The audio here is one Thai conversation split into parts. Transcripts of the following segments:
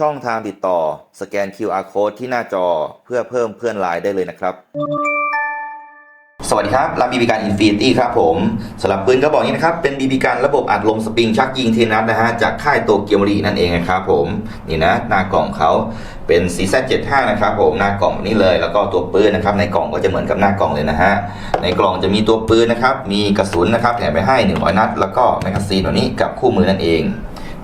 ช่องทางติดต่อสแกน QR Code ที่หน้าจอเพื่อเพิ่มเพื่อนไลน์ได้เลยนะครับ สวัสดีครับรับบีบีการอินฟินิตี้ครับผมสำหรับปืนกระบอกนี้นะครับ เป็นบีบีการระบบอัดลมสปริงชักยิงเทนัสนะฮะ จากค่ายโตเกียวมารีนั่นเองนะครับผม นี่นะ หน้ากล่องเขาเป็น CZ75 นะครับผมหน้ากล่องนี้เลยแล้วก็ตัวปืนนะครับในกล่องก็จะเหมือนกับหน้ากล่องเลยนะฮะในกล่องจะมีตัวปืนนะครับมีกระสุนนะครับแถมไปให้100นัดแล้วก็แมกกาซีนตัวนี้กับคู่มือนั่นเอง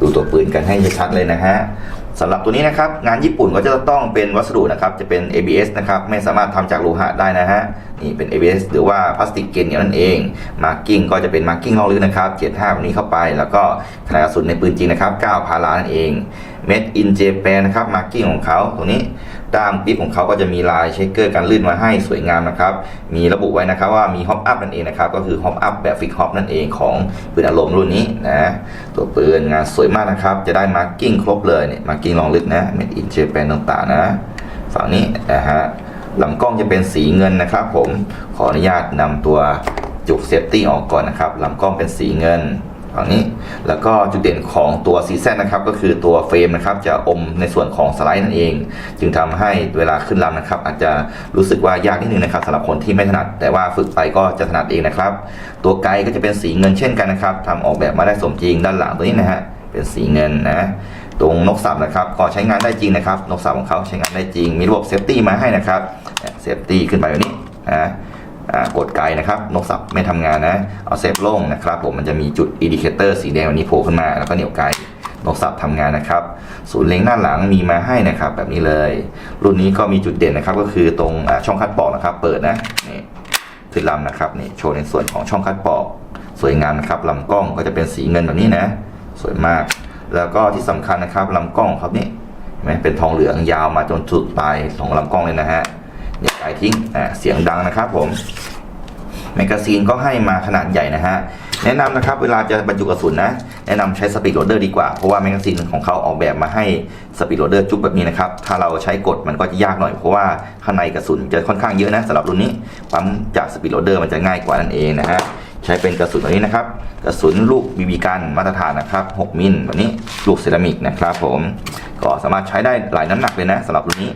ดูตัวปืนกันให้ชัดเลยนะฮะ สำหรับตัวนี้นะครับงานญี่ปุ่นก็จะต้องเป็นวัสดุนะครับจะเป็น ABS นะครับไม่สามารถทำจากโลหะได้นะฮะนี่เป็น ABS หรือว่าพลาสติกเกนอย่างนั่นเอง มาร์กิ้งก็จะเป็นมาร์กิ้งลอกลึกนะครับ 75แบบนี้เข้าไป แล้วก็ขนาดกระสุนในปืนจริงนะครับ 9 พารานั่นเอง Made in Japan นะครับมาร์กิ้งของเขาตรงนี้ด้ามปิ๊บของเขาก็จะมีลายเชคเกอร์การลื่นมาให้สวยงามนะครับ มีระบุไว้นะครับว่ามีฮอปอัพนั่นเองนะครับ ก็คือฮอปอัพแบบฟิกฮอปนั่นเองของปืนอารมณ์รุ่นนี้นะ ตัวปืนงานสวยมากนะครับ จะได้มาร์กิ้งครบเลยเนี่ยมาร์กิ้งลองลึกนะ Made in Japan ต่างๆนะ ฝั่งนี้นะฮะ ลำกล้องจะเป็นสีเงินนะครับ ผมขออนุญาตนำตัวจุกเซฟตี้ออกก่อนนะครับลำกล้องเป็นสีเงินฝั่งนี้แล้วก็จุดเด่นของตัวซีแซนะครับก็คือตัวเฟรมนะครับจะอมในส่วนของสไลด์นั่นเอง จึงทำให้เวลาขึ้นลำนะครับ อาจจะรู้สึกว่ายากนิดนึงนะครับสำหรับคนที่ไม่ถนัด แต่ว่าฝึกไปก็จะถนัดเองนะครับ ตัวไกด์ก็จะเป็นสีเงินเช่นกันนะครับทำออกแบบมาได้สมจริงด้านหลังตัวนี้นะฮะเป็นสีเงินนะ ตรงนกสับนะครับก็ใช้งานได้จริงนะครับนกสับของเขาใช้งานได้จริง มีระบบเซฟตี้มาให้นะครับเซฟตี้ขึ้นไปแบบนี้นะกดไกลนะครับนกสับไม่ทำงานนะเอาเซฟลงนะครับผมมันจะมีจุดอินดิเคเตอร์สีแดงแบบนี้โผล่ขึ้นมาแล้วก็เหนี่ยวไกลนกสับทำงานนะครับ ศูนย์เล็งหน้าหลังมีมาให้นะครับ แบบนี้เลย รุ่นนี้ก็มีจุดเด่นนะครับ ก็คือตรงช่องคัดปอกนะครับ เปิดนะนี่ขึ้นลำนะครับนี่โชว์ในส่วนของช่องคัดปอก สวยงามนะครับลำกล้องก็จะเป็นสีเงินแบบนี้นะ สวยมาก แล้วก็ที่สำคัญนะครับลำกล้องครับนี่เห็นไหมเป็นทองเหลืองยาวมาจนสุดปลายของลำกล้องเลยนะฮะเนี่ยไกลทิ้งอ่าเสียงดังนะครับผมแมกกาซีนก็ให้มาขนาดใหญ่นะฮะแนะนำนะครับเวลาจะบรรจุกระสุนนะแนะนำใช้สปีดโรเดอร์ดีกว่า เพราะว่าแมกกาซีนของเขาออกแบบมาให้สปีดโรเดอร์จุ๊บแบบนี้นะครับ ถ้าเราใช้กดมันก็จะยากหน่อยเพราะว่าข้างในกระสุนจะค่อนข้างเยอะนะสำหรับรุ่นนี้ปั๊มจากสปีดโรเดอร์มันจะง่ายกว่านั่นเองนะฮะ ใช้เป็นกระสุนตัวนี้นะครับ กระสุนลูกบีบีกันมาตรฐานนะครับ 6 มิลแบบนี้ลูกเซรามิกนะครับผมก็สามารถใช้ได้หลายน้ำหนักเลยนะสำหรับรุ่นนี้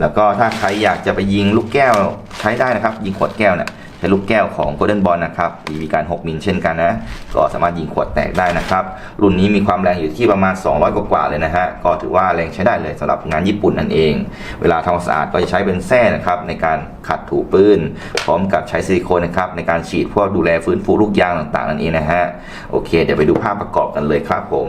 แล้วก็ถ้าใครอยากจะไปยิงลูกแก้วใช้ได้นะครับ ยิงขวดแก้วเนี่ย ช้ลูกแก้วของ Golden Ball นะครับมีการ 6 มิลเช่นกันนะ ก็สามารถยิงขวดแตกได้นะครับ รุ่นนี้มีความแรงอยู่ที่ประมาณ 200 กว่าเลยนะฮะ ก็ถือว่าแรงใช้ได้เลยสำหรับงานญี่ปุ่นนั่นเอง เวลาทำความสะอาดก็จะใช้เป็นแส้นะครับในการขัดถูปืน พร้อมกับใช้ซิลิโคนนะครับในการฉีดพวกดูแลฟื้นฟูลูกยางต่างๆนั่นเองนะฮะ โอเค เดี๋ยวไปดูภาพประกอบกันเลยครับผม